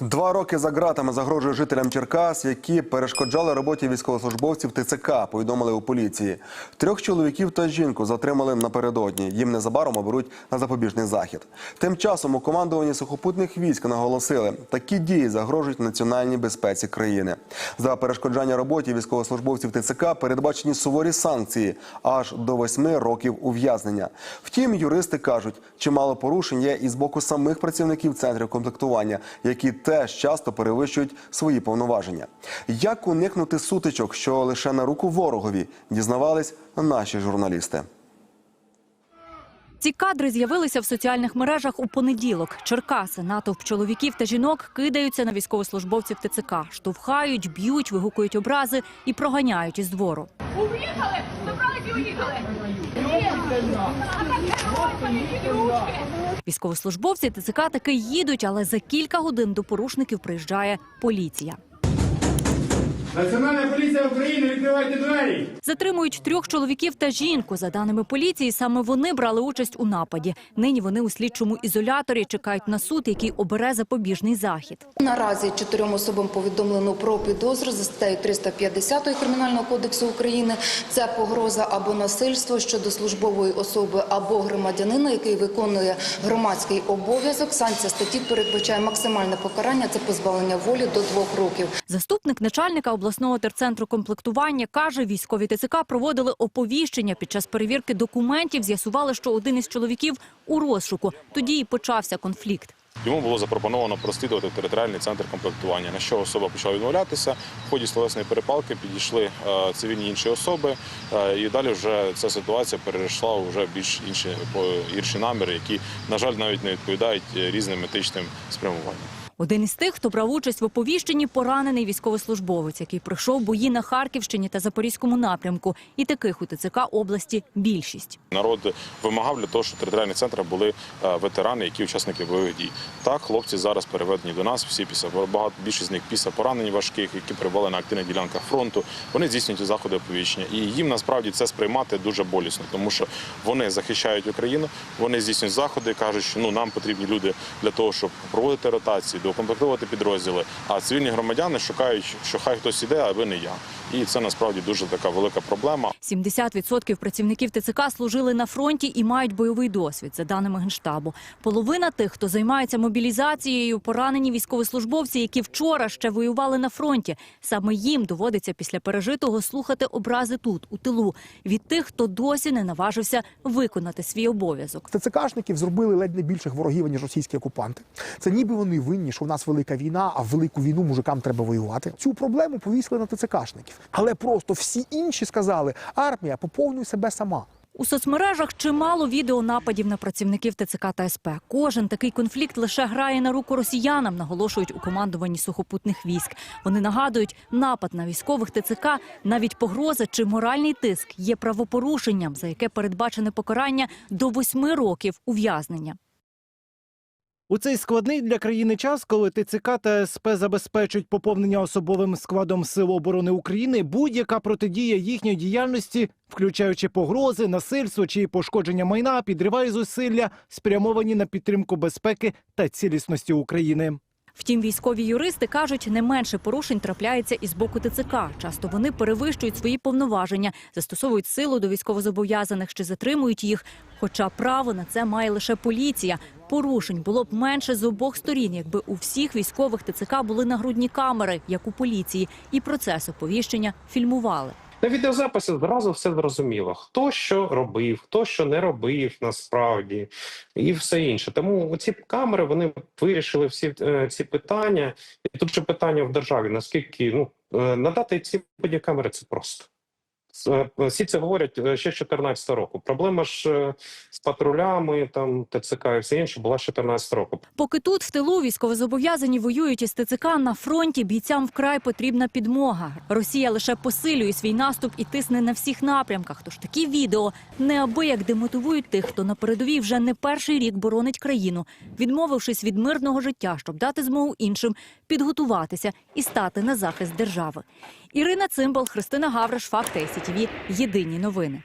Два роки за ґратами загрожує жителям Черкас, які перешкоджали роботі військовослужбовців ТЦК, повідомили у поліції. Трьох чоловіків та жінку затримали напередодні. Їм незабаром оберуть на запобіжний захід. Тим часом у командуванні сухопутних військ наголосили, такі дії загрожують національній безпеці країни. За перешкоджання роботі військовослужбовців ТЦК передбачені суворі санкції аж до восьми років ув'язнення. Втім, юристи кажуть, чимало порушень є і з боку самих працівників центрів комплектування, які теж часто перевищують свої повноваження. Як уникнути сутичок, що лише на руку ворогові, дізнавались наші журналісти. Ці кадри з'явилися в соціальних мережах у понеділок. Черкаси, натовп чоловіків та жінок кидаються на військовослужбовців ТЦК, штовхають, б'ють, вигукують образи і проганяють із двору. Уїхали, забрались уїхали. Військовослужбовці ТЦК таки їдуть, але за кілька годин до порушників приїжджає поліція. Національна поліція України, відкривайте двері! Затримують трьох чоловіків та жінку. За даними поліції, саме вони брали участь у нападі. Нині вони у слідчому ізоляторі чекають на суд, який обере запобіжний захід. Наразі чотирьом особам повідомлено про підозру за статтею 350 Кримінального кодексу України. Це погроза або насильство щодо службової особи або громадянина, який виконує громадський обов'язок. Санкція статті передбачає максимальне покарання це позбавлення волі до двох років. Заступник начальника обласного терцентру комплектування каже, військові ТЦК проводили оповіщення. Під час перевірки документів з'ясували, що один із чоловіків у розшуку. Тоді і почався конфлікт. Йому було запропоновано прослідувати територіальний центр комплектування, на що особа почала відмовлятися. В ході словесної перепалки підійшли е, цивільні інші особи, е, і далі вже ця ситуація перейшла у вже більш інші гірші наміри, які, на жаль, навіть не відповідають е, різним етичним спрямуванням. Один із тих, хто брав участь в оповіщенні, поранений військовослужбовець, який пройшов бої на Харківщині та Запорізькому напрямку. І таких у ТЦК області більшість. Народ вимагав для того, щоб територіальні центри були е, ветерани, які учасники бойових дій. Так, хлопці зараз переведені до нас. Всі після багато більшість з них після поранень важких, які прибули на активних ділянках фронту. Вони здійснюють заходи оповіщення, і їм насправді це сприймати дуже болісно, тому що вони захищають Україну, вони здійснюють заходи, кажуть, що ну нам потрібні люди для того, щоб проводити ротації, доукомплектовувати підрозділи. А цивільні громадяни шукають, що хай хтось іде, а ви не я. І це насправді дуже така велика проблема. 70% працівників ТЦК служили на фронті і мають бойовий досвід, за даними Генштабу. Половина тих, хто займається мобілізацією, поранені військовослужбовці, які вчора ще воювали на фронті. Саме їм доводиться після пережитого слухати образи тут, у тилу, від тих, хто досі не наважився виконати свій обов'язок. ТЦКшників зробили ледь не більших ворогів, ніж російські окупанти. Це ніби вони винні, що в нас велика війна, а в велику війну мужикам треба воювати. Цю проблему повісили на ТЦКшників. Але просто всі інші сказали: армія, поповнюй себе сама. У соцмережах чимало відео нападів на працівників ТЦК та СП. Кожен такий конфлікт лише грає на руку росіянам, наголошують у командуванні сухопутних військ. Вони нагадують, напад на військових ТЦК, навіть погроза чи моральний тиск є правопорушенням, за яке передбачене покарання до восьми років ув'язнення. У цей складний для країни час, коли ТЦК та СП забезпечують поповнення особовим складом Сил оборони України, будь-яка протидія їхньої діяльності, включаючи погрози, насильство чи пошкодження майна, підриває зусилля, спрямовані на підтримку безпеки та цілісності України. Втім, військові юристи кажуть, не менше порушень трапляється і з боку ТЦК. Часто вони перевищують свої повноваження, застосовують силу до військовозобов'язаних чи затримують їх. Хоча право на це має лише поліція. Порушень було б менше з обох сторін, якби у всіх військових ТЦК були нагрудні камери, як у поліції, і процес оповіщення фільмували. На відеозаписі зразу все зрозуміло, хто що робив, хто що не робив насправді, і все інше. Тому ці камери вони вирішили всі е, ці питання. І тут же питання в державі: наскільки ну е, надати ці бодікамери це просто. Е, Всі це говорять е, ще з 2014 року. Проблема ж е, з патрулями, там ТЦК і все інше була з 2014 року. Поки тут в тилу військовозобов'язані воюють із ТЦК на фронті, бійцям вкрай потрібна підмога. Росія лише посилює свій наступ і тисне на всіх напрямках. Тож такі відео неабияк демотивують тих, хто на передовій вже не перший рік боронить країну, відмовившись від мирного життя, щоб дати змогу іншим підготуватися і стати на захист держави. Ірина Цимбал, Христина Гавриш, факт Факти СІТВ. Єдині новини.